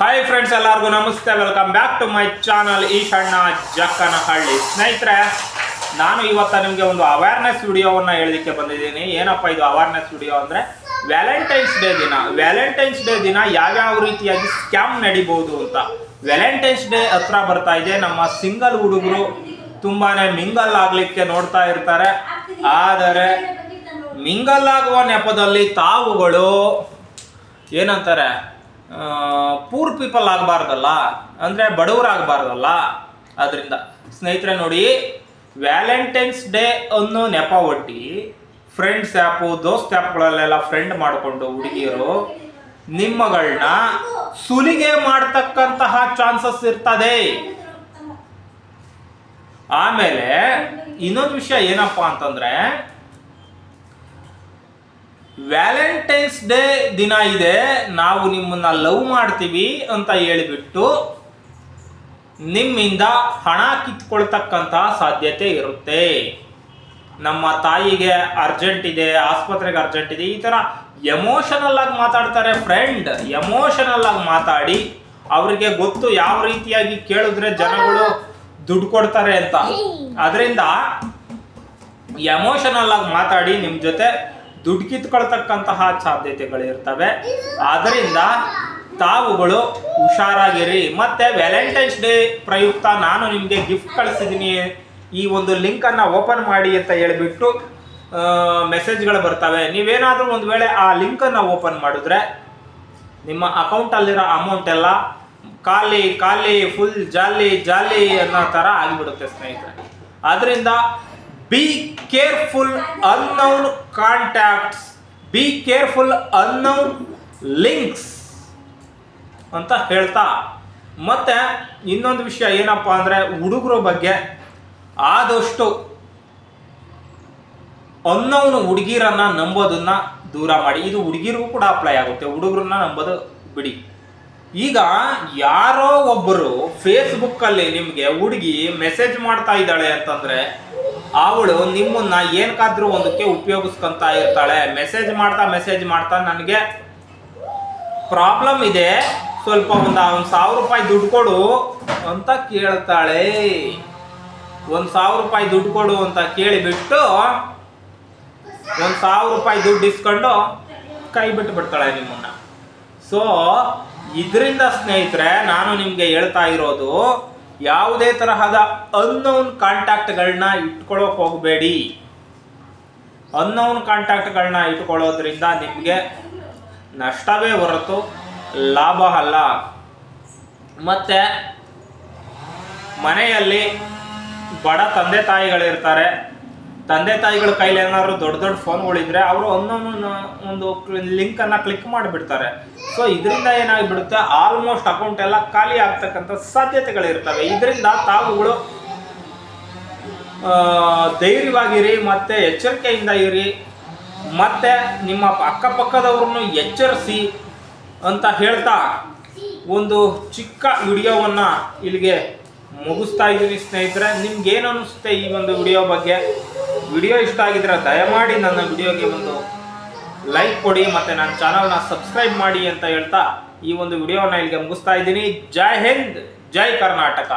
Hi friends ಎಲ್ಲರಿಗೂ ನಮಸ್ತೆ. Welcome back to my channel ಈ ಕಣ್ಣ ಜಕ್ಕನಹಳ್ಳಿ. ಸ್ನೇಹಿತರೆ, ನಾನು ಇವತ್ತು ನಿಮಗೆ ಒಂದು ಅವೇರ್ನೆಸ್ ವಿಡಿಯೋವನ್ನು ಹೇಳಲಿಕ್ಕೆ ಬಂದಿದ್ದೀನಿ. ಏನಪ್ಪ ಇದು ಅವೇರ್ನೆಸ್ ವಿಡಿಯೋ ಅಂದರೆ? ವ್ಯಾಲೆಂಟೈನ್ಸ್ ಡೇ ದಿನ. ವ್ಯಾಲೆಂಟೈನ್ಸ್ ಡೇ ದಿನ ಯಾವ್ಯಾವ ರೀತಿಯಾಗಿ ಸ್ಕ್ಯಾಮ್ ನಡಿಬಹುದು ಅಂತ. ವ್ಯಾಲೆಂಟೈನ್ಸ್ ಡೇ ಹತ್ರ ಬರ್ತಾ ಇದೆ. ನಮ್ಮ ಸಿಂಗಲ್ ಹುಡುಗರು ತುಂಬಾ ಮಿಂಗಲ್ ಆಗಲಿಕ್ಕೆ ನೋಡ್ತಾ ಇರ್ತಾರೆ. ಆದರೆ ಮಿಂಗಲ್ ಆಗುವ ನೆಪದಲ್ಲಿ ತಾವುಗಳು ಏನಂತಾರೆ? ಪೂರ್ ಪೀಪಲ್ ಆಗಬಾರ್ದಲ್ಲ, ಅಂದರೆ ಬಡವರಾಗಬಾರ್ದಲ್ಲ. ಅದರಿಂದ ಸ್ನೇಹಿತರೆ ನೋಡಿ ವ್ಯಾಲೆಂಟೈನ್ಸ್ ಡೇ ಅನ್ನೋ ನೆಪ ಒಡ್ಡಿ ಫ್ರೆಂಡ್ಸ್ ಆ್ಯಪು ದೋಸ್ತ್ ಆ್ಯಪ್ಗಳಲ್ಲೆಲ್ಲ ಫ್ರೆಂಡ್ ಮಾಡಿಕೊಂಡು ಹುಡುಗಿಯರು ನಿಮ್ಮಗಳನ್ನ ಸುಲಿಗೆ ಮಾಡ್ತಕ್ಕಂತಹ ಚಾನ್ಸಸ್ ಇರ್ತದೆ. ಆಮೇಲೆ ಇನ್ನೊಂದು ವಿಷಯ ಏನಪ್ಪಾ ಅಂತಂದ್ರೆ ವ್ಯಾಲೆಂಟೈನ್ಸ್ ಡೇ ದಿನ ಇದೆ ನಾವು ನಿಮ್ಮನ್ನ ಲವ್ ಮಾಡ್ತೀವಿ ಅಂತ ಹೇಳಿಬಿಟ್ಟು ನಿಮ್ಮಿಂದ ಹಣ ಕಿತ್ಕೊಳ್ತಕ್ಕಂತಹ ಸಾಧ್ಯತೆ ಇರುತ್ತೆ. ನಮ್ಮ ತಾಯಿಗೆ ಅರ್ಜೆಂಟ್ ಇದೆ ಆಸ್ಪತ್ರೆಗೆ ಅರ್ಜೆಂಟ್ ಇದೆ ಈ ಥರ ಎಮೋಷನಲ್ ಆಗಿ ಮಾತಾಡ್ತಾರೆ ಫ್ರೆಂಡ್ ಎಮೋಷನಲ್ ಆಗಿ ಮಾತಾಡಿ ಅವರಿಗೆ ಗೊತ್ತು ಯಾವ ರೀತಿಯಾಗಿ ಕೇಳಿದ್ರೆ ಜನಗಳು ದುಡ್ಡು ಕೊಡ್ತಾರೆ ಅಂತ. ಅದರಿಂದ ಎಮೋಷನಲ್ ಆಗಿ ಮಾತಾಡಿ ನಿಮ್ಮ ಜೊತೆ ದುಡ್ಡು ಕಿತ್ಕೊಳ್ತಕ್ಕಂತಹ ಸಾಧ್ಯತೆಗಳಿರ್ತವೆ. ಆದ್ದರಿಂದ ತಾವುಗಳು ಹುಷಾರಾಗಿರಿ. ಮತ್ತೆ ವ್ಯಾಲೆಂಟೈನ್ಸ್ ಡೇ ಪ್ರಯುಕ್ತ ನಾನು ನಿಮಗೆ ಗಿಫ್ಟ್ ಕಳಿಸಿದ್ದೀನಿ ಈ ಒಂದು ಲಿಂಕನ್ನು ಓಪನ್ ಮಾಡಿ ಅಂತ ಹೇಳಿಬಿಟ್ಟು ಮೆಸೇಜ್ಗಳು ಬರ್ತವೆ. ನೀವೇನಾದರೂ ಒಂದು ವೇಳೆ ಆ ಲಿಂಕನ್ನು ಓಪನ್ ಮಾಡಿದ್ರೆ, ನಿಮ್ಮ ಅಕೌಂಟಲ್ಲಿರೋ ಅಮೌಂಟ್ ಎಲ್ಲ ಖಾಲಿ ಖಾಲಿ ಫುಲ್ ಜಾಲಿ ಜಾಲಿ ಅನ್ನೋ ಥರ ಆಗಿಬಿಡುತ್ತೆ ಸ್ನೇಹಿತರೆ. ಅದರಿಂದ be careful unknown contacts be careful unknown links ಅಂತ ಹೇಳ್ತಾ. ಮತ್ತೆ ಇನ್ನೊಂದು ವಿಷಯ ಏನಪ್ಪಾ ಅಂದರೆ ಹುಡುಗರ ಬಗ್ಗೆ ಆದಷ್ಟು ಅನ್ನೋನು ಹುಡುಗಿರನ್ನ ನಂಬೋದನ್ನ ದೂರ ಮಾಡಿ. ಇದು ಹುಡುಗಿರಿಗೂ ಕೂಡ ಅಪ್ಲೈ ಆಗುತ್ತೆ. ಹುಡುಗರನ್ನ ನಂಬೋದು ಬಿಡಿ. ಈಗ ಯಾರೋ ಒಬ್ಬರು ಫೇಸ್ಬುಕ್ಕಲ್ಲಿ ನಿಮಗೆ ಹುಡುಗಿ ಮೆಸೇಜ್ ಮಾಡ್ತಾ ಇದ್ದಾಳೆ ಅಂತಂದ್ರೆ ಅವಳು ನಿಮ್ಮನ್ನ ಏನಕ್ಕಾದ್ರೂ ಒಂದಕ್ಕೆ ಉಪಯೋಗಿಸ್ಕೊಂತ ಇರ್ತಾಳೆ. ಮೆಸೇಜ್ ಮಾಡ್ತಾ ಮೆಸೇಜ್ ಮಾಡ್ತಾ ನನಗೆ ಪ್ರಾಬ್ಲಮ್ ಇದೆ. ಸ್ವಲ್ಪ ಒಂದು ಒಂದು ಸಾವಿರ ರೂಪಾಯಿ ದುಡ್ಡು ಕೊಡು ಅಂತ ಕೇಳ್ತಾಳೆ. ಒಂದು ಸಾವಿರ ರೂಪಾಯಿ ದುಡ್ಡು ಕೊಡು ಅಂತ ಕೇಳಿಬಿಟ್ಟು ಒಂದು ಸಾವಿರ ರೂಪಾಯಿ ದುಡ್ಡು ಇಸ್ಕೊಂಡು ಕೈ ಬಿಟ್ಟು ಬಿಡ್ತಾಳೆ ನಿಮ್ಮನ್ನ. ಸೊ ಇದರಿಂದ ಸ್ನೇಹಿತರೆ, ನಾನು ನಿಮಗೆ ಹೇಳ್ತಾ ಇರೋದು, ಯಾವುದೇ ತರಹದ ಅನ್ನೌನ್ ಕಾಂಟ್ಯಾಕ್ಟ್ಗಳನ್ನ ಇಟ್ಕೊಳ್ಳೋಕೆ ಹೋಗಬೇಡಿ. ಅನ್ನೌನ್ ಕಾಂಟ್ಯಾಕ್ಟ್ಗಳನ್ನ ಇಟ್ಕೊಳ್ಳೋದ್ರಿಂದ ನಿಮಗೆ ನಷ್ಟವೇ ಹೊರತು ಲಾಭ ಅಲ್ಲ. ಮತ್ತು ಮನೆಯಲ್ಲಿ ಬಡ ತಂದೆ ತಾಯಿಗಳಿರ್ತಾರೆ. ತಂದೆ ತಾಯಿಗಳ ಕೈಲಿ ಏನಾದ್ರು ದೊಡ್ಡ ದೊಡ್ಡ ಫೋನ್ಗಳಿದ್ರೆ ಅವರು ಒಂದೊಂದು ಒಂದು ಲಿಂಕ್ ಅನ್ನ ಕ್ಲಿಕ್ ಮಾಡಿಬಿಡ್ತಾರೆ. ಸೊ ಇದರಿಂದ ಏನಾಗ್ಬಿಡುತ್ತೆ? ಆಲ್ಮೋಸ್ಟ್ ಅಕೌಂಟ್ ಎಲ್ಲ ಖಾಲಿ ಆಗ್ತಕ್ಕಂಥ ಸಾಧ್ಯತೆಗಳಿರ್ತವೆ. ಇದರಿಂದ ತಾವುಗಳು ಧೈರ್ಯವಾಗಿರಿ, ಮತ್ತೆ ಎಚ್ಚರಿಕೆಯಿಂದ ಇರಿ, ಮತ್ತೆ ನಿಮ್ಮ ಅಕ್ಕಪಕ್ಕದವ್ರನ್ನು ಎಚ್ಚರಿಸಿ ಅಂತ ಹೇಳ್ತಾ ಒಂದು ಚಿಕ್ಕ ವಿಡಿಯೋವನ್ನು ಇಲ್ಲಿಗೆ ಮುಗಿಸ್ತಾ ಇದ್ದೀನಿ ಸ್ನೇಹಿತರೆ. ನಿಮ್ಗೆ ಏನು ಅನಿಸುತ್ತೆ ಈ ಒಂದು ವಿಡಿಯೋ ಬಗ್ಗೆ? ವಿಡಿಯೋ ಇಷ್ಟ ಆಗಿದ್ರೆ ದಯಮಾಡಿ ನನ್ನ ವಿಡಿಯೋಗೆ ಒಂದು ಲೈಕ್ ಕೊಡಿ ಮತ್ತು ನನ್ನ ಚಾನಲ್ನ ಸಬ್ಸ್ಕ್ರೈಬ್ ಮಾಡಿ ಅಂತ ಹೇಳ್ತಾ ಈ ಒಂದು ವಿಡಿಯೋನ ಇಲ್ಲಿಗೆ ಮುಗಿಸ್ತಾ ಇದ್ದೀನಿ. ಜೈ ಹಿಂದ್, ಜೈ ಕರ್ನಾಟಕ.